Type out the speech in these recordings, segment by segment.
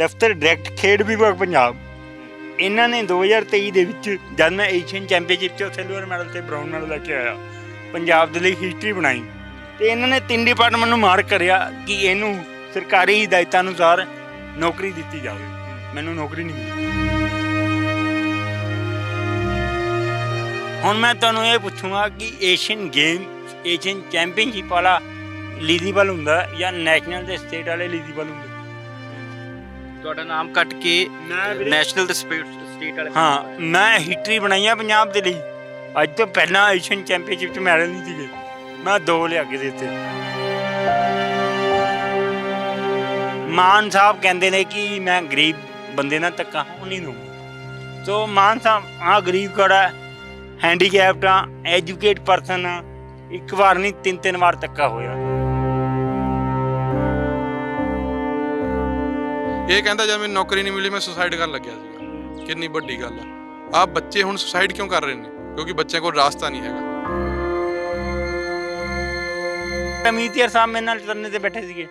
ਦਫ਼ਤਰ ਡਾਇਰੈਕਟ ਖੇਡ ਵਿਭਾਗ ਪੰਜਾਬ। ਇਹਨਾਂ ਨੇ 2023 ਦੇ ਵਿੱਚ ਜਦ ਮੈਂ ਏਸ਼ੀਅਨ ਚੈਂਪੀਅਨਸ਼ਿਪ 'ਚ ਸਿਲਵਰ ਮੈਡਲ ਤੇ ਬ੍ਰਾਊਨ ਮੈਡਲ ਲੈ ਕੇ ਆਇਆ, ਪੰਜਾਬ ਦੇ ਲਈ ਹਿਸਟਰੀ ਬਣਾਈ। ਤੇ ਇਹਨਾਂ ਨੇ ਤਿੰਨ ਡਿਪਾਰਟਮੈਂਟ ਨੂੰ ਮਾਰਕ ਕਰਿਆ ਕਿ ਇਹਨੂੰ ਸਰਕਾਰੀ ਹਦਾਇਤਾਂ ਅਨੁਸਾਰ ਨੌਕਰੀ ਦਿੱਤੀ ਜਾਵੇ। ਮੈਨੂੰ ਨੌਕਰੀ ਨਹੀਂ ਮਿਲੀ। ਹੁਣ ਮੈਂ ਤੁਹਾਨੂੰ ਇਹ ਪੁੱਛੂੰਗਾ ਕਿ ਏਸ਼ੀਅਨ ਗੇਮ, ਏਸ਼ੀਅਨ ਚੈਂਪੀਅਨਸ਼ਿਪ ਵਾਲਾ ਲੀਜ਼ੀਬਲ ਹੁੰਦਾ ਜਾਂ ਨੈਸ਼ਨਲ ਤੇ ਸਟੇਟ ਵਾਲੇ ਲੀਜ਼ੀਬਲ ਹੁੰਦੇ? ਤੁਹਾਡਾ ਨਾਮ ਕੱਟ ਕੇ ਮੈਂ ਨੈਸ਼ਨਲ ਤੇ ਸਟੇਟ ਵਾਲੇ ਹਾਂ ਮੈਂ ਹਿਸਟਰੀ ਬਣਾਈ ਆ ਪੰਜਾਬ ਦੇ ਲਈ। ਅੱਜ ਤੋਂ ਪਹਿਲਾਂ ਏਸ਼ੀਅਨ ਚੈਂਪੀਅਨਸ਼ਿਪ 'ਚ ਮੈਡਲ ਨਹੀਂ ਸੀਗੇ। ਮੈਂ ਦੋ ਲਿਆ ਕੇ ਦਿੱਤੇ ਮਾਨ ਸਾਹਿਬ ਕਹਿੰਦੇ ਨੇ ਕਿ ਮੈਂ ਗਰੀਬ ਬੰਦੇ ਨਾਲ ਧੱਕਾ ਹੋਣ ਨਹੀਂ ਦਊਂਗਾ। ਸੋ ਮਾਨ ਸਾਹਿਬ ਆ ਗਰੀਬ ਕੜਾ ਹੈਂਡੀਕੈਪਟ ਆ ਐਜੂਕੇਟ ਪਰਸਨ ਆ। ਇੱਕ ਵਾਰ ਨਹੀਂ ਤਿੰਨ ਤਿੰਨ ਵਾਰ ਧੱਕਾ ਹੋਇਆ। ਇਹ ਕਹਿੰਦਾ ਜਦ ਮੈਨੂੰ ਨੌਕਰੀ ਨਹੀਂ ਮਿਲੀ ਮੈਂ ਸੁਸਾਈਡ ਕਰਨ ਲੱਗਿਆ ਸੀਗਾ। ਕਿੰਨੀ ਵੱਡੀ ਗੱਲ ਆ। ਆ ਬੱਚੇ ਹੁਣ ਸੁਸਾਈਡ ਕਿਉਂ ਕਰ ਰਹੇ ਨੇ? ਕਿਉਂਕਿ ਬੱਚਿਆਂ ਕੋਲ ਰਾਸਤਾ ਨਹੀਂ ਹੈਗਾ। ਅਮੀਤੀਰ ਸਾਹਿਬ ਮੇਰੇ ਨਾਲ ਚਰਨੇ ਤੇ ਬੈਠੇ ਸੀਗੇ।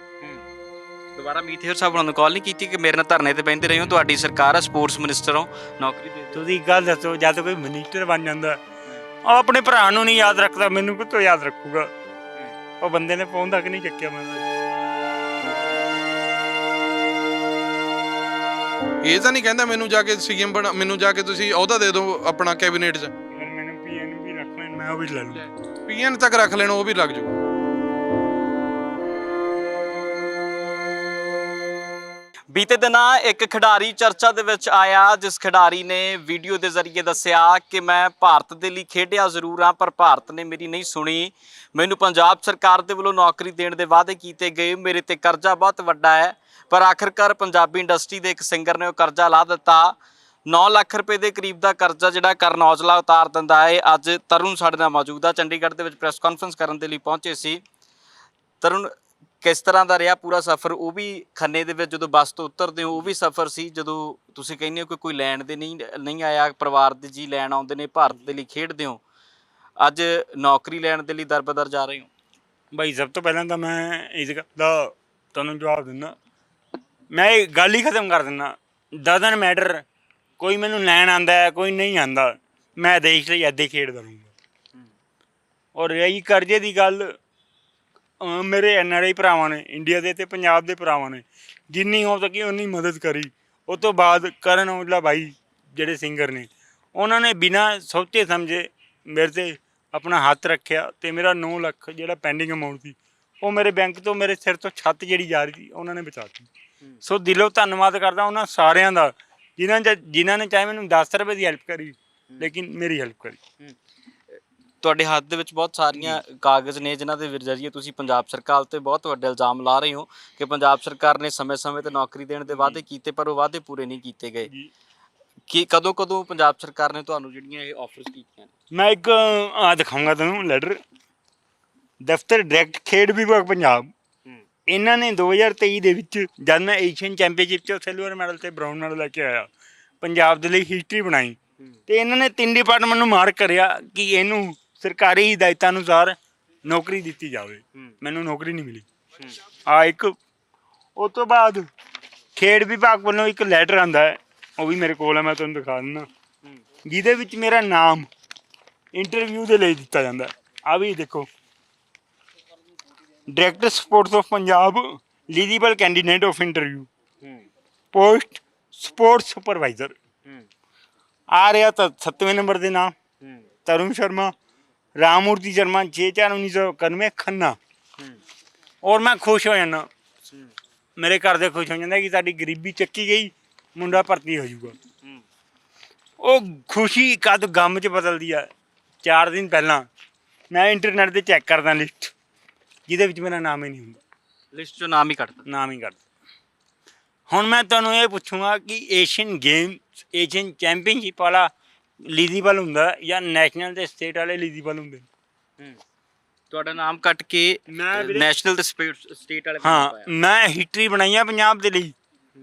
ਦੁਬਾਰਾ ਮੀਥੇਰ ਸਾਹਿਬ ਨੂੰ ਕਾਲ ਨਹੀਂ ਕੀਤੀ ਕਿ ਮੇਰੇ ਨਾਲ ਧਰਨੇ ਤੇ ਬੈਠਦੇ ਰਹੇ ਹੋ ਤੁਹਾਡੀ ਸਰਕਾਰ ਹੈ ਸਪੋਰਟਸ ਮਿਨਿਸਟਰ ਹੋ ਨੌਕਰੀ ਦੇ ਤੁਸੀਂ ਇੱਕ ਗੱਲ ਦੱਸੋ ਜਦ ਕੋਈ ਮਿਨਿਸਟਰ ਬਣ ਜਾਂਦਾ। ਉਹ ਆਪਣੇ ਭਰਾ ਨੂੰ ਨਹੀਂ ਯਾਦ ਰੱਖਦਾ ਮੈਨੂੰ ਕਿੱਥੋਂ ਯਾਦ ਰੱਖੂਗਾ? ਉਹ ਬੰਦੇ ਨੇ ਫੋਨ ਤੱਕ ਨਹੀਂ ਚੱਕਿਆ ਮੈਨੂੰ ਇਹ ਤਾਂ ਨਹੀਂ ਕਹਿੰਦਾ ਮੈਨੂੰ ਜਾ ਕੇ ਸੀਐਮ ਬਣਾ ਮੈਨੂੰ ਜਾ ਕੇ ਤੁਸੀਂ ਅਹੁਦਾ ਦੇ ਦਿਓ ਆਪਣਾ ਕੈਬਨਿਟ 'ਚ। ਮੈਨੂੰ ਪੀਐਨ ਵੀ ਰੱਖ ਲੈਣ ਮੈਂ ਉਹ ਵੀ ਲੈ ਲੂੰ ਪੀਐਨ ਤੱਕ ਰੱਖ ਲੈਣ ਉਹ ਵੀ ਲੱਗ ਜਾਊ ਬੀਤੇ ਦਿਨਾਂ ਇੱਕ ਖਿਡਾਰੀ ਚਰਚਾ ਦੇ ਵਿੱਚ ਆਇਆ ਜਿਸ ਖਿਡਾਰੀ ਨੇ ਵੀਡੀਓ ਦੇ ਜ਼ਰੀਏ ਦੱਸਿਆ ਕਿ ਮੈਂ ਭਾਰਤ ਦੇ ਲਈ ਖੇਡਿਆ ਜ਼ਰੂਰ ਹਾਂ ਪਰ ਭਾਰਤ ਨੇ ਮੇਰੀ ਨਹੀਂ ਸੁਣੀ। ਮੈਨੂੰ ਪੰਜਾਬ ਸਰਕਾਰ ਦੇ ਵੱਲੋਂ ਨੌਕਰੀ ਦੇਣ ਦੇ ਵਾਅਦੇ ਕੀਤੇ ਗਏ। ਮੇਰੇ ਤੇ ਕਰਜ਼ਾ ਬਹੁਤ ਵੱਡਾ ਹੈ। ਪਰ ਆਖਰਕਾਰ ਪੰਜਾਬੀ ਇੰਡਸਟਰੀ ਦੇ ਇੱਕ ਸਿੰਗਰ ਨੇ ਉਹ ਕਰਜ਼ਾ ਲਾ ਦਿੱਤਾ। 9 ਲੱਖ ਰੁਪਏ ਦੇ ਕਰੀਬ ਦਾ ਕਰਜ਼ਾ ਜਿਹੜਾ ਕਰਨ ਔਜਲਾ ਉਤਾਰ ਦਿੰਦਾ ਹੈ। ਅੱਜ ਤਰੁਣ ਸਾਡੇ ਨਾਲ ਮੌਜੂਦ ਆ। ਚੰਡੀਗੜ੍ਹ ਦੇ ਵਿੱਚ ਪ੍ਰੈਸ ਕਾਨਫਰੰਸ ਕਰਨ ਦੇ ਲਈ ਪਹੁੰਚੇ ਸੀ। ਤਰੁਣ, ਕਿਸ ਤਰ੍ਹਾਂ ਦਾ ਰਿਹਾ ਪੂਰਾ ਸਫ਼ਰ? ਉਹ ਵੀ ਖੰਨੇ ਦੇ ਵਿੱਚ ਜਦੋਂ ਬੱਸ ਤੋਂ ਉਤਰਦੇ ਹੋ, ਉਹ ਵੀ ਸਫ਼ਰ ਸੀ? ਜਦੋਂ ਤੁਸੀਂ ਕਹਿੰਦੇ ਹੋ ਕਿ ਕੋਈ ਲੈਣ ਦੇ ਨਹੀਂ ਨਹੀਂ ਆਇਆ, ਪਰਿਵਾਰ ਦੇ ਜੀ ਲੈਣ ਆਉਂਦੇ ਨੇ, ਭਾਰਤ ਦੇ ਲਈ ਖੇਡਦੇ ਹੋ। ਅੱਜ ਨੌਕਰੀ ਲੈਣ ਦੇ ਲਈ ਦਰਬਦਰ ਜਾ ਰਹੇ ਹੋ। ਬਾਈ, ਸਭ ਤੋਂ ਪਹਿਲਾਂ ਤਾਂ ਮੈਂ ਇਸ ਗੱਲ ਦਾ ਤੁਹਾਨੂੰ ਜਵਾਬ ਦਿੰਦਾ। ਮੈਂ ਇਹ ਗੱਲ ਹੀ ਖਤਮ ਕਰ ਦਿੰਦਾ। ਡਜ਼ਨ ਮੈਟਰ ਕੋਈ ਮੈਨੂੰ ਲੈਣ ਆਂਦਾ ਹੈ, ਕੋਈ ਨਹੀਂ ਆਂਦਾ ਮੈਂ ਦੇਸ਼ ਲਈ ਐਦੇ ਖੇਡਦਾ ਰਹੂੰਗਾ ਔਰ ਰਹੀ ਕਰਜ਼ੇ ਦੀ ਗੱਲ, ਅਹ ਮੇਰੇ ਐਨਆਰਆਈ ਭਰਾਵਾਂ ਨੇ ਇੰਡੀਆ ਦੇ ਤੇ ਪੰਜਾਬ ਦੇ ਭਰਾਵਾਂ ਨੇ। ਜਿੰਨੀ ਹੋ ਸਕੀ ਉਨੀ ਮਦਦ ਕਰੀ। ਉਹ ਤੋਂ ਬਾਅਦ ਕਰਨ ਔਜਲਾ ਭਾਈ ਜਿਹੜੇ ਸਿੰਗਰ ਨੇ, ਉਹਨਾਂ ਨੇ ਬਿਨਾਂ ਸੋਚੇ ਸਮਝੇ ਮੇਰੇ ਤੇ ਆਪਣਾ ਹੱਥ ਰੱਖਿਆ ਤੇ ਮੇਰਾ 9 ਲੱਖ ਜਿਹੜਾ ਪੈਂਡਿੰਗ ਅਮਾਉਂਟ ਸੀ, ਉਹ ਮੇਰੇ ਬੈਂਕ ਤੋਂ ਮੇਰੇ ਸਿਰ ਤੋਂ ਛੱਤ ਜਿਹੜੀ ਜਾ ਰਹੀ ਸੀ, ਉਹਨਾਂ ਨੇ ਬਚਾਤੀ ਸੋ ਦਿਲੋਂ ਧੰਨਵਾਦ ਕਰਦਾ ਉਹਨਾਂ ਸਾਰਿਆਂ ਦਾ ਜਿਨ੍ਹਾਂ ਜਿਨ੍ਹਾਂ ਨੇ ਚਾਹੇ ਮੈਨੂੰ 10 ਰੁਪਏ ਦੀ ਹੈਲਪ ਕਰੀ ਲੇਕਿਨ ਮੇਰੀ ਹੈਲਪ ਕਰੀ। ਤੁਹਾਡੇ ਹੱਥ ਦੇ ਵਿੱਚ ਬਹੁਤ ਸਾਰੀਆਂ ਕਾਗਜ਼ ਨੇ ਜਿਨ੍ਹਾਂ ਦੇ ਜ਼ਰੀਏ ਤੁਸੀਂ ਪੰਜਾਬ ਸਰਕਾਰ ਤੇ ਬਹੁਤ ਵੱਡੇ ਇਲਜ਼ਾਮ ਲਾ ਰਹੇ ਹੋ ਕਿ ਪੰਜਾਬ ਸਰਕਾਰ ਨੇ ਸਮੇਂ-ਸਮੇਂ ਤੇ ਨੌਕਰੀ ਦੇਣ ਦੇ ਵਾਅਦੇ ਕੀਤੇ ਪਰ ਉਹ ਵਾਅਦੇ ਪੂਰੇ ਨਹੀਂ ਕੀਤੇ ਗਏ। ਜੀ। ਕੀ ਕਦੋਂ ਕਦੋਂ ਪੰਜਾਬ ਸਰਕਾਰ ਨੇ ਤੁਹਾਨੂੰ ਜਿਹੜੀਆਂ ਇਹ ਆਫਰਸ ਕੀਤੀਆਂ ਨੇ? ਮੈਂ ਇੱਕ ਆ ਦਿਖਾਉਂਗਾ ਤੁਹਾਨੂੰ ਲੈਟਰ ਦਫ਼ਤਰ ਡਾਇਰੈਕਟ ਖੇਡ ਵਿਭਾਗ ਪੰਜਾਬ। ਇਹਨਾਂ ਨੇ 2023 ਦੇ ਵਿੱਚ ਜਦ ਮੈਂ ਏਸ਼ੀਅਨ ਚੈਂਪੀਅਨਸ਼ਿਪ 'ਚ ਸਿਲਵਰ ਮੈਡਲ ਤੇ ਬ੍ਰਾਊਨ ਮੈਡਲ ਲੈ ਕੇ ਆਇਆ ਪੰਜਾਬ ਦੇ ਲਈ ਹਿਸਟਰੀ ਬਣਾਈ ਤੇ ਇਹਨਾਂ ਨੇ ਤਿੰਨ ਡਿਪਾਰਟਮੈਂਟ ਨੂੰ ਮਾਰਕ ਕਰਿਆ ਕਿ ਇਹਨੂੰ ਸਰਕਾਰੀ ਹਦਾਇਤਾਂ ਅਨੁਸਾਰ ਨੌਕਰੀ ਦਿੱਤੀ ਜਾਵੇ। ਮੈਨੂੰ ਨੌਕਰੀ ਨਹੀਂ ਮਿਲੀ। ਆ ਇੱਕ ਉਸ ਤੋਂ ਬਾਅਦ ਖੇਡ ਵਿਭਾਗ ਵੱਲੋਂ ਇੱਕ ਲੈਟਰ ਆਂਦਾ ਹੈ ਉਹ ਵੀ ਮੇਰੇ ਕੋਲ ਹੈ ਮੈਂ ਤੁਹਾਨੂੰ ਦਿਖਾ ਦਿੰਦਾ। ਜਿਹਦੇ ਵਿੱਚ ਮੇਰਾ ਨਾਮ ਇੰਟਰਵਿਊ ਦੇ ਲਈ ਦਿੱਤਾ ਜਾਂਦਾ ਆ ਵੀ ਦੇਖੋ director sports of Punjab eligible candidate of interview post sports supervisor ਆ ਰਿਹਾ ਤਾਂ 7ਵੇਂ ਨੰਬਰ ਦੇ ਨਾਮ ਤਰੁਣ ਸ਼ਰਮਾ ਰਾਮਮੂਰਤੀ ਸ਼ਰਮਾ 6/4/1991 ਖੰਨਾ। ਔਰ ਮੈਂ ਖੁਸ਼ ਹੋ ਜਾਂਦਾ। ਮੇਰੇ ਘਰ ਦੇ ਖੁਸ਼ ਹੋ ਜਾਂਦੇ ਕਿ ਸਾਡੀ ਗਰੀਬੀ ਚੱਕੀ ਗਈ ਮੁੰਡਾ ਭਰਤੀ ਹੋ ਜਾਊਗਾ। ਉਹ ਖੁਸ਼ੀ ਕਦ ਗਮ ਚ ਬਦਲਦੀ ਆ? 4 ਦਿਨ ਪਹਿਲਾਂ। ਮੈਂ ਇੰਟਰਨੈਟ ਤੇ ਚੈੱਕ ਕਰਦਾ ਲਿਸਟ ਜਿਹਦੇ ਵਿੱਚ ਮੇਰਾ ਨਾਮ ਹੀ ਨਹੀਂ ਹੁੰਦਾ। ਲਿਸਟ 'ਚੋਂ ਨਾਮ ਹੀ ਕੱਟਦਾ ਨਾਮ ਹੀ ਕਰਦਾ ਹੁਣ ਮੈਂ ਤੁਹਾਨੂੰ ਇਹ ਪੁੱਛੂੰਗਾ ਕਿ ਏਸ਼ੀਅਨ ਗੇਮ ਏਸ਼ੀਅਨ ਚੈਂਪੀਅਨਸ਼ਿਪ ਵਾਲਾ ਲੀਜ਼ੀਬਲ ਹੁੰਦਾ ਜਾਂ ਨੈਸ਼ਨਲ ਤੇ ਸਟੇਟ ਵਾਲੇ ਲੀਜ਼ੀਬਲ ਹੁੰਦੇ? ਤੁਹਾਡਾ ਨਾਮ ਕੱਟ ਕੇ ਮੈਂ ਵੀਰੇ- ਨੈਸ਼ਨਲ ਤੇ ਸਟੇਟ ਵਾਲੇ ਹਾਂ ਮੈਂ ਹਿਸਟਰੀ ਬਣਾਈ ਆ ਪੰਜਾਬ ਦੇ ਲਈ।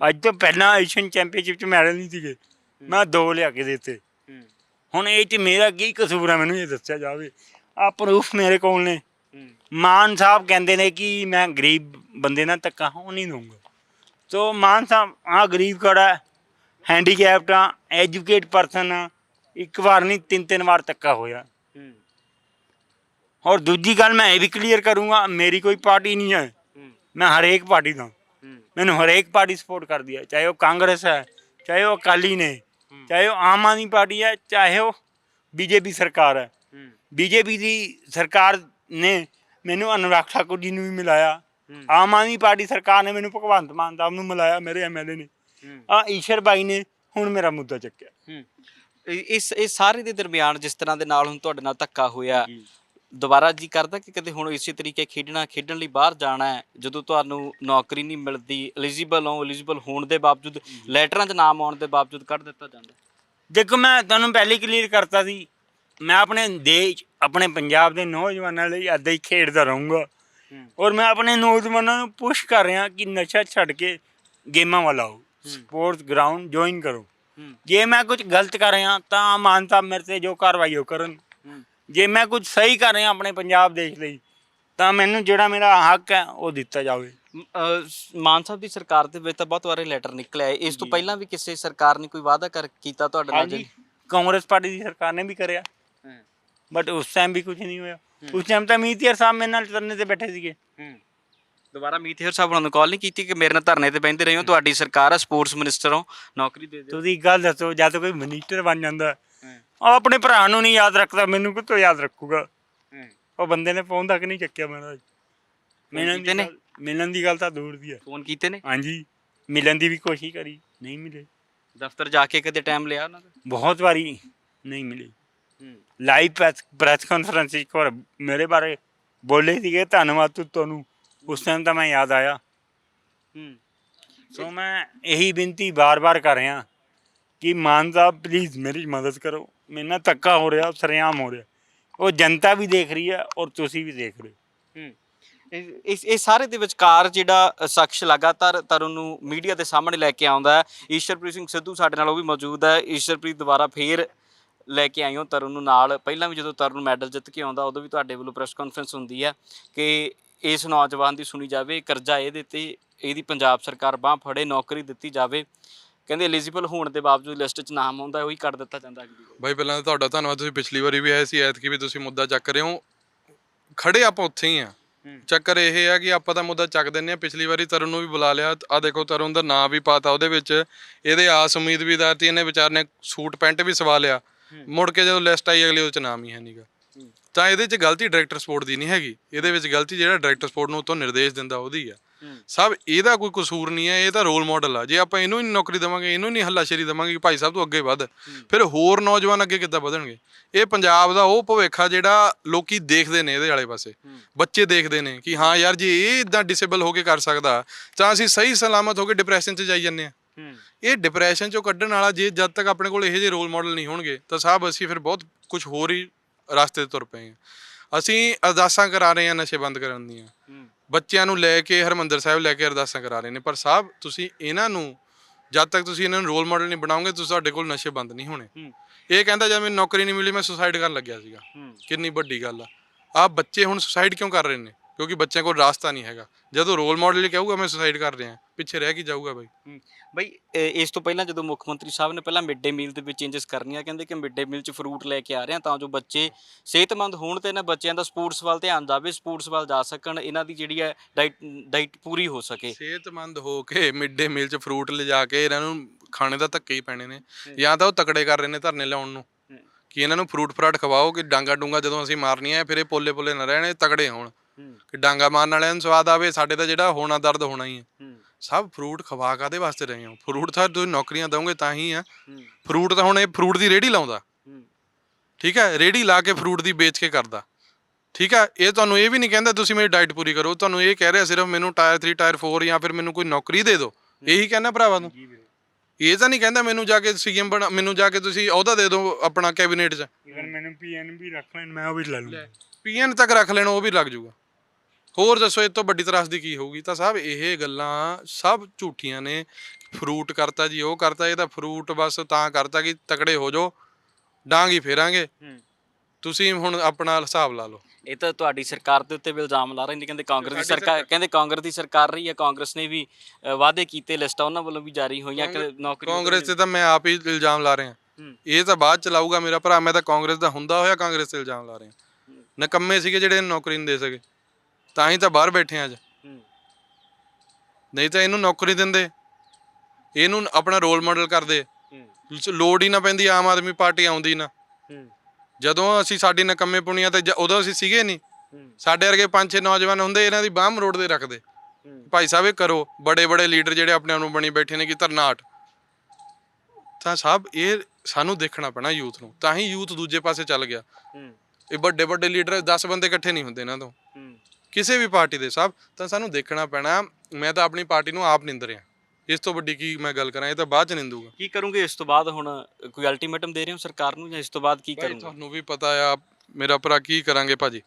ਅੱਜ ਤੋਂ ਪਹਿਲਾਂ ਏਸ਼ੀਅਨ ਚੈਂਪੀਅਨਸ਼ਿਪ ਚ ਮੈਡਲ ਨਹੀਂ ਸੀਗੇ। ਮੈਂ ਦੋ ਲਿਆ ਕੇ ਦਿੱਤੇ। ਹੁਣ ਇਹ ਚ ਮੇਰਾ ਕੀ ਕਸੂਰ ਆ ਮੈਨੂੰ ਇਹ ਦੱਸਿਆ ਜਾਵੇ। ਆ ਪ੍ਰੂਫ ਮੇਰੇ ਕੋਲ ਨੇ। ਮਾਨ ਸਾਹਿਬ ਕਹਿੰਦੇ ਨੇ ਕਿ ਮੈਂ ਗਰੀਬ ਬੰਦੇ ਨਾਲ ਧੱਕਾ ਹੋਣ ਨਹੀਂ ਦਊਂਗਾ। ਤੋ ਮਾਨ ਸਾਹਿਬ ਆ ਗਰੀਬ ਕੜਾ ਹੈਂਡੀਕੈਪਟ ਆ ਐਜੂਕੇਟ ਪਰਸਨ ਆ ਇੱਕ ਵਾਰ ਨਹੀਂ ਤਿੰਨ ਤਿੰਨ ਵਾਰ ਧੱਕਾ ਹੋਇਆ। ਹੂੰ। ਔਰ ਦੂਜੀ ਗੱਲ ਮੈਂ ਇਹ ਵੀ ਕਲੀਅਰ ਕਰੂੰਗਾ ਮੇਰੀ ਕੋਈ ਪਾਰਟੀ ਨਹੀਂ ਹੈ। ਹੂੰ। ਮੈਂ ਹਰੇਕ ਪਾਰਟੀ ਦਾ। ਹੂੰ। ਮੈਨੂੰ ਹਰੇਕ ਪਾਰਟੀ ਸਪੋਰਟ ਕਰਦੀ ਹੈ ਚਾਹੇ ਉਹ ਕਾਂਗਰਸ ਹੈ ਚਾਹੇ ਉਹ ਅਕਾਲੀ ਨੇ ਚਾਹੇ ਉਹ ਆਮ ਆਦਮੀ ਪਾਰਟੀ ਹੈ ਚਾਹੇ ਉਹ ਬੀਜੇਪੀ ਸਰਕਾਰ ਹੈ। ਹੂੰ। ਬੀਜੇਪੀ ਦੀ ਸਰਕਾਰ ਨੇ ਮੈਨੂੰ ਅਨੁਰਾਗ ਠਾਕੁਰ ਜੀ ਨੂੰ ਵੀ ਮਿਲਾਇਆ। ਆਮ ਆਦਮੀ ਪਾਰਟੀ ਸਰਕਾਰ ਨੇ ਮੈਨੂੰ ਭਗਵੰਤ ਮਾਨ ਸਾਹਿਬ ਨੂੰ ਮਿਲਾਇਆ ਮੇਰੇ ਐਮਐਲਏ ਨੇ। ਆ ਈਸ਼ਰ ਬਾਈ ਨੇ ਹੁਣ ਮੇਰਾ ਮੁੱਦਾ ਚੱਕਿਆ। ਇਸ ਇਹ ਸਾਰੇ ਦੇ ਦਰਮਿਆਨ ਜਿਸ ਤਰ੍ਹਾਂ ਦੇ ਨਾਲ ਹੁਣ ਤੁਹਾਡੇ ਨਾਲ ਧੱਕਾ ਹੋਇਆ ਦੁਬਾਰਾ ਜੀ ਕਰਦਾ ਕਿ ਕਦੇ ਹੁਣ ਇਸੇ ਤਰੀਕੇ ਖੇਡਣਾ ਖੇਡਣ ਲਈ ਬਾਹਰ ਜਾਣਾ ਹੈ ਜਦੋਂ ਤੁਹਾਨੂੰ ਨੌਕਰੀ ਨਹੀਂ ਮਿਲਦੀ ਐਲੀਜੀਬਲ ਹੋ ਐਲੀਜੀਬਲ ਹੋਣ ਦੇ ਬਾਵਜੂਦ ਲੈਟਰਾਂ 'ਚ ਨਾਮ ਆਉਣ ਦੇ ਬਾਵਜੂਦ ਕੱਢ ਦਿੱਤਾ ਜਾਂਦਾ? ਦੇਖੋ ਮੈਂ ਤੁਹਾਨੂੰ ਪਹਿਲੇ ਕਲੀਅਰ ਕਰਤਾ ਸੀ। ਮੈਂ ਆਪਣੇ ਦੇਸ਼ ਆਪਣੇ ਪੰਜਾਬ ਦੇ ਨੌਜਵਾਨਾਂ ਲਈ ਏਦਾਂ ਹੀ ਖੇਡਦਾ ਰਹੂੰਗਾ। ਹੂੰ। ਔਰ ਮੈਂ ਆਪਣੇ ਨੌਜਵਾਨਾਂ ਨੂੰ ਪੁਸ਼ ਕਰ ਰਿਹਾ ਕਿ ਨਸ਼ਾ ਛੱਡ ਕੇ ਗੇਮਾਂ ਵੱਲ ਆਓ। ਸਪੋਰਟਸ ਗਰਾਊਂਡ ਜੁਆਇਨ ਕਰੋ। ਹੂੰ। ਜੇ ਮੈਂ ਕੁਝ ਗਲਤ ਕਰ ਰਿਹਾ ਤਾਂ ਮਾਨ ਸਾਹਿਬ ਮੇਰੇ ਤੇ ਜੋ ਕਾਰਵਾਈ ਉਹ ਕਰਨ। ਹੂੰ। ਜੇ ਮੈਂ ਕੁਝ ਸਹੀ ਕਰ ਰਿਹਾ ਆਪਣੇ ਪੰਜਾਬ ਦੇਸ਼ ਲਈ ਤਾਂ ਮੈਨੂੰ ਜਿਹੜਾ ਮੇਰਾ ਹੱਕ ਹੈ ਉਹ ਦਿੱਤਾ ਜਾਵੇ। ਮਾਨ ਸਾਹਿਬ ਦੀ ਸਰਕਾਰ ਦੇ ਵਿੱਚ ਤਾਂ ਬਹੁਤ ਵਾਰੇ ਲੈਟਰ ਨਿਕਲਿਆ ਹੈ। ਇਸ ਤੋਂ ਪਹਿਲਾਂ ਵੀ ਕਿਸੇ ਸਰਕਾਰ ਨੇ ਕੋਈ ਵਾਅਦਾ ਕਰ ਕੀਤਾ ਤੁਹਾਡੇ ਨਾਲ ਕਾਂਗਰਸ ਪਾਰਟੀ ਦੀ ਸਰਕਾਰ ਨੇ ਵੀ ਕਰਿਆ। ਹੂੰ ਬਟ ਉਸ ਟਾਈਮ ਵੀ ਕੁਝ ਨਹੀਂ ਹੋਇਆ ਉਸ ਟਾਈਮ ਤਾਂ ਮੀਤੀਅਰ ਸਾਹਿਬ ਮੇਰੇ ਨਾਲ ਧਰਨੇ ਤੇ ਬੈਠੇ ਸੀਗੇ ਹੂੰ ਦੁਬਾਰਾ ਮੀਤੇਰ ਸਾਹਿਬ ਉਹਨਾਂ ਨੂੰ ਕਾਲ ਨਹੀਂ ਕੀਤੀ ਕਿ ਮੇਰੇ ਨਾਲ ਧਰਨੇ ਤੇ ਬੈਠਦੇ ਰਹੇ ਹੋ ਤੁਹਾਡੀ ਸਰਕਾਰ ਹੈ ਸਪੋਰਟਸ ਮਿਨਿਸਟਰ ਹੋ ਨੌਕਰੀ ਦੇ ਦਿਓ ਤੁਸੀਂ ਇੱਕ ਗੱਲ ਦੱਸੋ ਜਾਂ ਤਾਂ ਕੋਈ ਮਿਨਿਸਟਰ ਬਣ ਜਾਂਦਾ ਉਹ ਆਪਣੇ ਭਰਾ ਨੂੰ ਨਹੀਂ ਯਾਦ ਰੱਖਦਾ ਮੈਨੂੰ ਕਿੱਥੋਂ ਯਾਦ ਰੱਖੂਗਾ ਉਹ ਬੰਦੇ ਨੇ ਫੋਨ ਤੱਕ ਨਹੀਂ ਚੱਕਿਆ ਮੇਰਾ ਮਿਲਣ ਕੀਤੇ ਦੀ? ਗੱਲ ਮਿਲਣ ਦੀ ਗੱਲ ਤਾਂ ਦੂਰ ਦੀ ਹੈ ਫੋਨ ਕੀਤੇ ਨੇ ਹਾਂਜੀ ਮਿਲਣ ਦੀ ਵੀ ਕੋਸ਼ਿਸ਼ ਕਰੀ ਨਹੀਂ ਮਿਲੇ ਦਫ਼ਤਰ ਜਾ ਕੇ ਕਦੇ ਟਾਈਮ ਲਿਆ ਉਹਨਾਂ ਦਾ ਬਹੁਤ ਵਾਰੀ ਨਹੀਂ ਮਿਲੇ ਲਾਈਵ ਪ੍ਰੈਸ ਕਾਨਫਰੰਸ ਇੱਕ ਵਾਰ ਮੇਰੇ ਬਾਰੇ ਬੋਲੇ ਸੀਗੇ ਧੰਨਵਾਦ ਤੂੰ ਤੁਹਾਨੂੰ। ਉਸ ਟਾਈਮ ਤਾਂ ਮੈਂ ਯਾਦ ਆਇਆ। ਹੂੰ। ਸੋ ਮੈਂ ਇਹੀ ਬੇਨਤੀ ਬਾਰ-ਬਾਰ ਕਰ ਰਿਹਾ ਕਿ ਮਾਨ ਸਾਹਿਬ ਪਲੀਜ਼ ਮੇਰੀ ਮਦਦ ਕਰੋ। ਮੇਰੇ ਨਾਲ ਧੱਕਾ ਹੋ ਰਿਹਾ ਸਰੇਆਮ ਹੋ ਰਿਹਾ। ਉਹ ਜਨਤਾ ਵੀ ਦੇਖ ਰਹੀ ਹੈ ਔਰ ਤੁਸੀਂ ਵੀ ਦੇਖ ਰਹੇ ਹੋ। ਇਸ ਇਹ ਸਾਰੇ ਦੇ ਵਿਚਕਾਰ ਜਿਹੜਾ ਸ਼ਖਸ ਲਗਾਤਾਰ ਤਰਨ ਨੂੰ ਮੀਡੀਆ ਦੇ ਸਾਹਮਣੇ ਲੈ ਕੇ ਆਉਂਦਾ ਹੈ। ਈਸ਼ਰਪ੍ਰੀਤ ਸਿੰਘ ਸਿੱਧੂ ਸਾਡੇ ਨਾਲ ਉਹ ਵੀ ਮੌਜੂਦ ਹੈ। ਈਸ਼ਰਪ੍ਰੀਤ ਦੁਬਾਰਾ ਫੇਰ ਲੈ ਕੇ ਆਇਓ ਤਰਨ ਨੂੰ ਨਾਲ। ਪਹਿਲਾਂ ਵੀ ਜਦੋਂ ਤਰਨ ਨੂੰ ਮੈਡਲ ਜਿੱਤ ਕੇ ਆਉਂਦਾ ਉਦੋਂ ਵੀ ਤੁਹਾਡੇ ਵੱਲੋਂ ਪ੍ਰੈਸ ਕਾਨਫਰੰਸ ਹੁੰਦੀ ਹੈ ਕਿ ਇਸ ਨੌਜਵਾਨ ਦੀ ਸੁਣੀ ਜਾਵੇ ਕਰਜ਼ਾ ਇਹਦੇ ਤੇ ਇਹਦੀ ਪੰਜਾਬ ਸਰਕਾਰ ਬਾਹ ਫੜੇ ਨੌਕਰੀ ਦਿੱਤੀ ਜਾਵੇ। ਕਹਿੰਦੇ ਐਲੀਜੀਬਲ ਹੋਣ ਦੇ ਬਾਵਜੂਦ ਲਿਸਟ 'ਚ ਨਾਮ ਆਉਂਦਾ ਉਹੀ ਕੱਢ ਦਿੱਤਾ ਜਾਂਦਾ ਅਗਲੀ। ਬਾਈ ਪਹਿਲਾਂ ਤਾਂ ਤੁਹਾਡਾ ਧੰਨਵਾਦ ਤੁਸੀਂ ਪਿਛਲੀ ਵਾਰੀ ਵੀ ਆਏ ਸੀ ਐਤਕੀ ਵੀ ਤੁਸੀਂ ਮੁੱਦਾ ਚੱਕ ਰਹੇ ਹੋ। ਖੜੇ ਆਪਾਂ ਉੱਥੇ ਹੀ ਆ। ਹੂੰ। ਚੱਕਰ ਇਹ ਹੈ ਕਿ ਆਪਾਂ ਤਾਂ ਮੁੱਦਾ ਚੱਕ ਦਿੰਨੇ ਆ ਪਿਛਲੀ ਵਾਰੀ ਤਰਨ ਨੂੰ ਵੀ ਬੁਲਾ ਲਿਆ। ਆ ਦੇਖੋ ਤਰਨ ਦਾ ਨਾਂ ਵੀ ਪਾਤਾ ਉਹਦੇ ਵਿੱਚ। ਇਹਦੇ ਆਸ ਉਮੀਦ ਵੀ ਦਾਤੀ ਇਹਨੇ ਵਿਚਾਰ ਨੇ ਸੂਟ ਪੈਂਟ ਵੀ ਸਵਾ ਲਿਆ। ਮੁੜ ਕੇ ਜਦੋਂ ਲਿਸਟ ਆਈ ਅਗਲੇ ਉਹਦੇ ਚ ਨਾਮ ਹੀ ਹੈ ਨਹੀਂਗਾ। ਤਾਂ ਇਹਦੇ ਚ ਗਲਤੀ ਡਾਇਰੈਕਟਰ ਸਪੋਰਟ ਦੀ ਨਹੀਂ ਹੈਗੀ। ਇਹਦੇ ਵਿੱਚ ਗਲਤੀ ਜਿਹੜਾ ਡਾਇਰੈਕਟਰ ਸਪੋਰਟ ਨੂੰ ਉਤੋਂ ਨਿਰਦੇਸ਼ ਦਿੰਦਾ ਉਹਦੀ ਆ। ਸਭ ਇਹਦਾ ਕੋਈ ਕਸੂਰ ਨਹੀਂ ਹੈ ਇਹ ਤਾਂ ਰੋਲ ਮਾਡਲ ਆ। ਜੇ ਆਪਾਂ ਇਹਨੂੰ ਹੀ ਨੌਕਰੀ ਦੇਵਾਂਗੇ ਇਹਨੂੰ ਨਹੀਂ ਹੱਲਾਸ਼ੇਰੀ ਦੇਵਾਂਗੇ ਕਿ ਭਾਈ ਸਾਹਿਬ ਤੂੰ ਅੱਗੇ ਵੱਧ। ਫਿਰ ਹੋਰ ਨੌਜਵਾਨ ਅੱਗੇ ਕਿੱਦਾਂ ਵਧਣਗੇ? ਇਹ ਪੰਜਾਬ ਦਾ ਉਹ ਭਵਿੱਖ ਆ ਜਿਹੜਾ ਲੋਕੀ ਦੇਖਦੇ ਨੇ ਇਹਦੇ ਵਾਲੇ ਪਾਸੇ। ਬੱਚੇ ਦੇਖਦੇ ਨੇ ਕਿ ਹਾਂ ਯਾਰ ਜੇ ਇਹ ਇਦਾਂ ਡਿਸੇਬਲ ਹੋ ਕੇ ਕਰ ਸਕਦਾ ਤਾਂ ਅਸੀਂ ਸਹੀ ਸਲਾਮਤ ਹੋ ਕੇ ਡਿਪਰੈਸ਼ਨ 'ਚ ਜਾਈ ਜੰਨੇ ਆ। ਇਹ ਡਿਪਰੈਸ਼ਨ 'ਚੋਂ ਕੱਢਣ ਵਾਲਾ ਜੇ ਜਦ ਤੱਕ ਆਪਣੇ ਕੋਲ ਇਹੋ ਜਿਹੇ ਰੋਲ ਮਾਡਲ ਨਹੀਂ ਹੋਣਗੇ ਤਾਂ ਸਾਹਿਬ ਅਸੀਂ ਫਿਰ ਬਹੁਤ ਕੁਝ ਹੋਰ ਹੀ ਰਸਤੇ ਤੇ ਤੁਰ ਪਏ ਹਾਂ। ਅਸੀਂ ਅਰਦਾਸਾਂ ਕਰਾ ਰਹੇ ਹਾਂ ਨਸ਼ੇ ਬੰਦ ਕਰਨ ਦੀਆਂ। ਬੱਚਿਆਂ ਨੂੰ ਲੈ ਕੇ ਹਰਮੰਦਰ ਸਾਹਿਬ ਲੈ ਕੇ ਅਰਦਾਸਾਂ ਕਰਾ ਰਹੇ ਨੇ ਪਰ ਸਾਹਿਬ ਤੁਸੀਂ ਇਹਨਾਂ ਨੂੰ ਜਦ ਤੱਕ ਤੁਸੀਂ ਇਹਨਾਂ ਨੂੰ ਰੋਲ ਮਾਡਲ ਨਹੀਂ ਬਣਾਓਗੇ ਤੁਸੀਂ ਤੁਹਾਡੇ ਕੋਲ ਨਸ਼ੇ ਬੰਦ ਨਹੀਂ ਹੋਣੇ। ਇਹ ਕਹਿੰਦਾ ਜਦ ਮੈਨੂੰ ਨੌਕਰੀ ਨਹੀਂ ਮਿਲੀ ਮੈਂ ਸੁਸਾਈਡ ਕਰਨ ਲੱਗਿਆ ਸੀਗਾ। ਕਿੰਨੀ ਵੱਡੀ ਗੱਲ ਆ। ਆ ਬੱਚੇ ਹੁਣ ਸੁਸਾਈਡ ਕਿਉਂ ਕਰ ਰਹੇ ਨੇ? ਕਿਉਂਕਿ ਬੱਚਿਆਂ ਕੋਲ ਰਾਸਤਾ ਨਹੀਂ ਹੈਗਾ। ਜਦੋਂ ਰੋਲ ਮਾਡਲ ਹੀ ਕਹੂਗਾ ਮੈਂ ਸੁਸਾਈਡ ਕਰ ਰਿਹਾ ਪਿੱਛੇ ਰਹਿ ਕੇ ਜਾਊਗਾ ਬਾਈ? ਬਈ ਇਸ ਤੋਂ ਪਹਿਲਾਂ ਜਦੋਂ ਮੁੱਖ ਮੰਤਰੀ ਸਾਹਿਬ ਨੇ ਪਹਿਲਾਂ ਮਿਡ ਡੇ ਮੀਲ ਦੇ ਵਿੱਚ ਚੇਂਜਸ ਕਰਨੀਆਂ ਕਹਿੰਦੇ ਕਿ ਮਿਡ ਡੇ ਮੀਲ 'ਚ ਫਰੂਟ ਲੈ ਕੇ ਆ ਰਹੇ ਹਾਂ ਤਾਂ ਜੋ ਬੱਚੇ ਸਿਹਤਮੰਦ ਹੋਣ ਤੇ ਇਹਨਾਂ ਬੱਚਿਆਂ ਦਾ ਸਪੋਰਟਸ ਵੱਲ ਧਿਆਨ ਜਾਵੇ ਸਪੋਰਟਸ ਵੱਲ ਜਾ ਸਕਣ ਇਹਨਾਂ ਦੀ ਜਿਹੜੀ ਹੈ ਡਾਈਟ ਡਾਈਟ ਪੂਰੀ ਹੋ ਸਕੇ। ਸਿਹਤਮੰਦ ਹੋ ਕੇ ਮਿਡ ਡੇ ਮੀਲ 'ਚ ਫਰੂਟ ਲਿਜਾ ਕੇ ਇਹਨਾਂ ਨੂੰ ਖਾਣੇ ਦਾ ਧੱਕੇ ਹੀ ਪੈਣੇ ਨੇ। ਜਾਂ ਤਾਂ ਉਹ ਤਕੜੇ ਕਰ ਰਹੇ ਨੇ ਧਰਨੇ ਲਾਉਣ ਨੂੰ। ਕਿ ਇਹਨਾਂ ਨੂੰ ਫਰੂਟ ਫਰਾਟ ਖਵਾਓ ਕਿ ਡਾਂਗਾ ਡੂੰਗਾ ਜਦੋਂ ਅਸੀਂ ਮਾਰਨੀਆਂ ਫਿਰ ਇਹ ਪੋਲੇ ਪੋਲੇ ਨਾ ਰਹਿਣ ਤਕੜੇ ਹੋਣ। ਕਿ ਡਾਂਗਾ ਮਾਰਨ ਵਾਲਿਆਂ ਨੂੰ ਸਵਾਦ ਆਵੇ ਸਾਡੇ ਤਾਂ ਜਿਹੜਾ ਹੋਣਾ ਦਰਦ ਹੋਣਾ ਹੀ ਹੈ। ਸਭ ਫਰੂਟ ਖਵਾ ਕਾਦੇ ਵਾਸਤੇ ਰਹੇ ਹੋ? ਫਰੂਟ ਤਾਂ ਤੁਸੀਂ ਨੌਕਰੀਆਂ ਦੋਗੇ ਤਾਂ ਹੀ ਆ। ਫਰੂਟ ਤਾਂ ਹੁਣ ਇਹ ਫਰੂਟ ਦੀ ਰੇੜੀ ਲਾਉਂਦਾ। ਠੀਕ ਹੈ ਰੇੜੀ ਲਾ ਕੇ ਫਰੂਟ ਦੀ ਵੇਚ ਕੇ ਕਰਦਾ। ਠੀਕ ਹੈ ਇਹ ਤੁਹਾਨੂੰ ਇਹ ਵੀ ਨਹੀਂ ਕਹਿੰਦਾ ਤੁਸੀਂ ਮੇਰੀ ਡਾਈਟ ਪੂਰੀ ਕਰੋ। ਤੁਹਾਨੂੰ ਇਹ ਕਹਿ ਰਿਹਾ ਸਿਰਫ ਮੈਨੂੰ ਟਾਇਰ 3 ਟਾਇਰ 4 ਜਾਂ ਫਿਰ ਮੈਨੂੰ ਕੋਈ ਨੌਕਰੀ ਦੇ ਦਿਓ। ਇਹੀ ਕਹਿੰਦਾ ਭਰਾਵਾ ਨੂੰ। ਇਹ ਤਾਂ ਨਹੀਂ ਕਹਿੰਦਾ ਮੈਨੂੰ ਜਾ ਕੇ ਸੀਐਮ ਬਣਾ ਮੈਨੂੰ ਜਾ ਕੇ ਤੁਸੀਂ ਅਹੁਦਾ ਦੇ ਦਿਓ ਆਪਣਾ ਕੈਬਨਿਟ 'ਚ। ਮੈਨੂੰ ਪੀਐਨ ਵੀ ਰੱਖ ਲੈਣ ਮੈਂ ਉਹ ਵੀ ਲੈ ਲੂੰ ਪੀਐਨ ਤੱਕ ਰੱਖ ਲੈਣ ਉਹ ਵੀ ਲੱਗ ਜਾਊਗਾ ਹੋਰ ਦੱਸੋ ਇਹ ਤੋਂ ਵੱਡੀ ਤਰਾਸਦੀ ਕੀ ਹੋਊਗੀ? ਤਾਂ ਸਾਹਿਬ ਇਹ ਗੱਲਾਂ ਸਭ ਝੂਠੀਆਂ ਨੇ। ਫਰੂਟ ਕਰਤਾ ਜੀ ਉਹ ਕਰਤਾ ਇਹ ਤਾਂ ਫਰੂਟ ਬਸ ਤਾਂ ਕਰਤਾ ਕਿ ਤਕੜੇ ਹੋ ਜਾਓ ਡਾਂਗ ਹੀ ਫੇਰਾਂਗੇ। ਤੁਸੀਂ ਹੁਣ ਆਪਣਾ ਹਿਸਾਬ ਲਾ ਲਓ। ਇਹ ਤਾਂ ਤੁਹਾਡੀ ਸਰਕਾਰ ਦੇ ਉੱਤੇ ਵੀ ਇਲਜ਼ਾਮ ਲਾ ਰਹੇ ਨੇ ਕਹਿੰਦੇ ਕਾਂਗਰਸ ਦੀ ਸਰਕਾਰ ਕਹਿੰਦੇ ਕਾਂਗਰਸ ਦੀ ਸਰਕਾਰ ਰਹੀ ਹੈ ਕਾਂਗਰਸ ਨੇ ਵੀ ਵਾਅਦੇ ਕੀਤੇ ਲਿਸਟਾਂ ਉਹਨਾਂ ਵੱਲੋਂ ਵੀ ਜਾਰੀ ਹੋਈਆਂ ਕਿ ਨੌਕਰੀ ਕਾਂਗਰਸ ਤੇ ਤਾਂ ਮੈਂ ਆਪ ਹੀ ਇਲਜ਼ਾਮ ਲਾ ਰਿਹਾ। ਹੂੰ। ਇਹ ਤਾਂ ਬਾਅਦ ਚ ਲਾਊਗਾ ਮੇਰਾ ਭਰਾ ਮੈਂ ਤਾਂ ਕਾਂਗਰਸ ਦਾ ਹੁੰਦਾ ਹੋਇਆ ਕਾਂਗਰਸ ਤੇ ਇਲਜ਼ਾਮ ਲਾ ਰਿਹਾ। ਨਕੰਮੇ ਸੀਗੇ ਜਿਹੜੇ ਨੌਕਰੀ ਨਹੀਂ ਦੇ ਸਕੇ। ਤਾਂ ਹੀ ਤਾਂ ਬਾਹਰ ਬੈਠੇ ਆ ਅੱਜ। ਨਹੀਂ ਤਾਂ ਇਹਨੂੰ ਨੌਕਰੀ ਦਿੰਦੇ ਇਹਨੂੰ ਆਪਣਾ ਰੋਲ ਮਾਡਲ ਕਰਦੇ। ਲੋੜ ਹੀ ਨਾ ਪੈਂਦੀ ਆਮ ਆਦਮੀ ਪਾਰਟੀ ਆਉਂਦੀ ਨਾ। ਜਦੋਂ ਅਸੀਂ ਸਾਡੀ ਨਕੰਮੇ ਪੁਣੀਆਂ ਤੇ ਉਦੋਂ ਅਸੀਂ ਸੀਗੇ ਨਹੀਂ। ਸਾਡੇ ਵਰਗੇ ਪੰਜ ਛੇ ਨੌਜਵਾਨ ਹੁੰਦੇ ਇਹਨਾਂ ਦੀ ਬਾਹ ਮਰੋੜ ਦੇ ਰੱਖਦੇ। ਭਾਈ ਸਾਹਿਬ ਇਹ ਕਰੋ ਬੜੇ ਬੜੇ ਲੀਡਰ ਜਿਹੜੇ ਆਪਣੇ ਆਪ ਨੂੰ ਬਣੀ ਬੈਠੇ ਨੇ ਕਿ ਧਰਨਾਟ ਤਾਂ ਸਾਹਿਬ ਇਹ ਸਾਨੂੰ ਦੇਖਣਾ ਪੈਣਾ ਯੂਥ ਨੂੰ ਤਾਂ ਹੀ ਯੂਥ ਦੂਜੇ ਪਾਸੇ ਚੱਲ ਗਿਆ। ਇਹ ਵੱਡੇ ਵੱਡੇ ਲੀਡਰ 10 ਬੰਦੇ ਇਕੱਠੇ ਨਹੀਂ ਹੁੰਦੇ ਇਹਨਾਂ ਤੋਂ। ਕਿਸੇ ਵੀ ਪਾਰਟੀ ਦੇ ਸਾਹਿਬ ਤਾਂ ਸਾਨੂੰ ਦੇਖਣਾ ਪੈਣਾ। ਮੈਂ ਤਾਂ ਆਪਣੀ ਪਾਰਟੀ ਨੂੰ ਆਪ ਨਿੰਦ ਰਿਹਾ। ਇਸ ਤੋਂ ਵੱਡੀ ਕੀ ਮੈਂ ਗੱਲ ਕਰਾਂ ਇਹ ਤਾਂ ਬਾਅਦ ਚ ਨਿੰਦੂਗਾ। ਕੀ ਕਰੋਗੇ ਇਸ ਤੋਂ ਬਾਅਦ ਹੁਣ? ਕੋਈ ਅਲਟੀਮੇਟਮ ਦੇ ਰਹੇ ਹੋ ਸਰਕਾਰ ਨੂੰ ਜਾਂ ਇਸ ਤੋਂ ਬਾਅਦ ਕੀ ਕਰੋਗੇ? ਤੁਹਾਨੂੰ ਵੀ ਪਤਾ ਆ ਮੇਰਾ ਭਰਾ ਕੀ ਕਰਾਂਗੇ ਭਾਜੀ?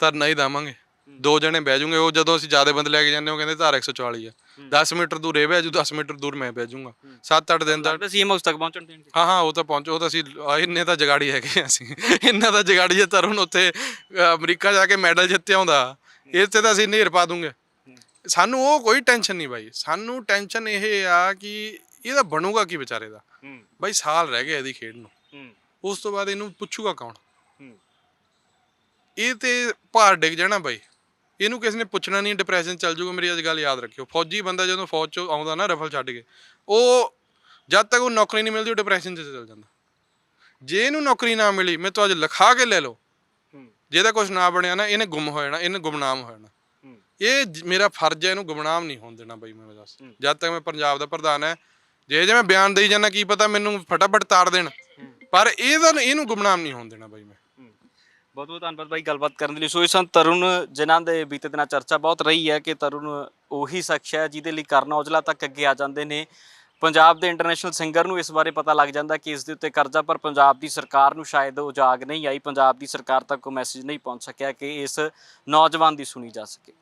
ਧਰਨਾ ਹੀ ਦੇਵਾਂਗੇ। ਦੋ ਜਣੇ ਬਹਿ ਜੂਗੇ ਉਹ ਜਦੋਂ ਅਸੀਂ ਜ਼ਿਆਦਾ ਬੰਦੇ ਲੈ ਕੇ ਜਾਂਦੇ ਉਹ ਕਹਿੰਦੇ ਧਾਰ 144 ਆ। 10 ਮੀਟਰ ਦੂਰ ਇਹ ਬਹਿ ਜੂ 10 ਮੀਟਰ ਦੂਰ ਮੈਂ ਬਹਿ ਜੂਗਾ। 7-8 ਦਿਨ ਲੱਗਦਾ ਸੀਐਮ ਹਾਊਸ ਤੱਕ ਪਹੁੰਚਣ ਦੇਣਗੇ ਹਾਂ ਹਾਂ ਉਹ ਤਾਂ ਪਹੁੰਚੋ ਉਹ ਤਾਂ ਅਸੀਂ ਇੰਨੇ ਤਾਂ ਜਗਾੜੀ ਹੈਗੇ ਅਸੀਂ। ਇੰਨਾ ਤਾਂ ਜਗਾੜੀ ਜੇ ਤਰੁਣ ਉੱਥੇ ਅਮਰੀਕਾ ਜਾ ਕੇ ਮੈਡਲ ਜਿੱਤਿਆ ਹੁੰਦਾ। ਇਸ ਤੇ ਤਾਂ ਅਸੀਂ ਨੇਰ ਪਾ ਦੂੰਗੇ। ਸਾਨੂੰ ਉਹ ਕੋਈ ਟੈਨਸ਼ਨ ਨਹੀਂ ਬਾਈ। ਸਾਨੂੰ ਟੈਨਸ਼ਨ ਇਹ ਆ ਕਿ ਇਹਦਾ ਬਣੂਗਾ ਕੀ ਵਿਚਾਰੇ ਦਾ? ਬਾਈ ਸਾਲ ਰਹਿ ਗਏ ਇਹਦੀ ਖੇਡ ਨੂੰ। ਉਸ ਤੋਂ ਬਾਅਦ ਇਹਨੂੰ ਪੁੱਛੂਗਾ ਕੌਣ? ਇਹ ਤੇ ਭਾਰ ਡਿੱਗ ਜਾਣਾ ਬਾਈ। ਇਹਨੂੰ ਕਿਸੇ ਨੇ ਪੁੱਛਣਾ ਨਹੀਂ ਡਿਪਰੈਸ਼ਨ ਚੱਲ ਜਾਊਗਾ ਮੇਰੀ ਅੱਜ ਗੱਲ ਯਾਦ ਰੱਖਿਓ। ਫੌਜੀ ਬੰਦਾ ਜਦੋਂ ਫੌਜ ਚੋਂ ਆਉਂਦਾ ਨਾ ਰਫਲ ਛੱਡ ਕੇ ਉਹ ਜਦ ਤੱਕ ਉਹ ਨੌਕਰੀ ਨਹੀਂ ਮਿਲਦੀ ਉਹ ਡਿਪਰੈਸ਼ਨ 'ਚ ਚੱਲ ਜਾਂਦਾ। ਜੇ ਇਹਨੂੰ ਨੌਕਰੀ ਨਾ ਮਿਲੀ ਮੈਂ ਤੋਂ ਅੱਜ ਲਿਖਾ ਕੇ ਲੈ ਲਓ। ਜਿਹਦਾ ਕੁਝ ਨਾ ਬਣਿਆ ਨਾ ਇਹਨੇ ਗੁੰਮ ਹੋ ਜਾਣਾ ਇਹਨੇ ਗੁੰਮਨਾਮ ਹੋ ਜਾਣਾ। ਇਹ ਜ- ਮੇਰਾ ਫਰਜ਼ ਹੈ ਇਹਨੂੰ ਗੁੰਮਨਾਮ ਨਹੀਂ ਹੋਣ ਦੇਣਾ ਬਾਈ ਮੈਂ ਦੱਸ। ਜਦ ਤੱਕ ਮੈਂ ਪੰਜਾਬ ਦਾ ਪ੍ਰਧਾਨ ਹੈ ਜੇ ਜੇ ਮੈਂ ਬਿਆਨ ਦੇਈ ਜਾਣਾ ਕੀ ਪਤਾ ਮੈਨੂੰ ਫਟਾਫਟ ਤਾੜ ਦੇਣ। ਪਰ ਇਹਦਾ ਇਹਨੂੰ ਗੁੰਮਨਾਮ ਨਹੀਂ ਹੋਣ ਦੇਣਾ ਬਾਈ ਮੈਂ। ਬਹੁਤ ਬਹੁਤ ਧੰਨਵਾਦ ਬਾਈ ਗੱਲਬਾਤ ਕਰਨ ਦੇ ਲਈ। ਸੋ ਇਹ ਸਨ ਤਰੁਣ ਜਿਨ੍ਹਾਂ ਦੇ ਬੀਤੇ ਦਿਨਾਂ ਚਰਚਾ ਬਹੁਤ ਰਹੀ ਹੈ ਕਿ ਤਰੁਣ ਉਹੀ ਸ਼ਖਸ ਹੈ ਜਿਹਦੇ ਲਈ ਕਰਨ ਔਜਲਾ ਤੱਕ ਅੱਗੇ ਆ ਜਾਂਦੇ ਨੇ। ਪੰਜਾਬ ਦੇ ਇੰਟਰਨੈਸ਼ਨਲ ਸਿੰਗਰ ਨੂੰ ਇਸ ਬਾਰੇ ਪਤਾ ਲੱਗ ਜਾਂਦਾ ਕਿ ਇਸ ਦੇ ਉੱਤੇ ਕਰਜ਼ਾ, ਪਰ ਪੰਜਾਬ ਦੀ ਸਰਕਾਰ ਨੂੰ ਸ਼ਾਇਦ ਉਹ ਜਾਗ ਨਹੀਂ ਆਈ। ਪੰਜਾਬ ਦੀ ਸਰਕਾਰ ਤੱਕ ਕੋਈ ਮੈਸੇਜ ਨਹੀਂ ਪਹੁੰਚ ਸਕਿਆ ਕਿ ਇਸ ਨੌਜਵਾਨ ਦੀ ਸੁਣੀ ਜਾ ਸਕੇ।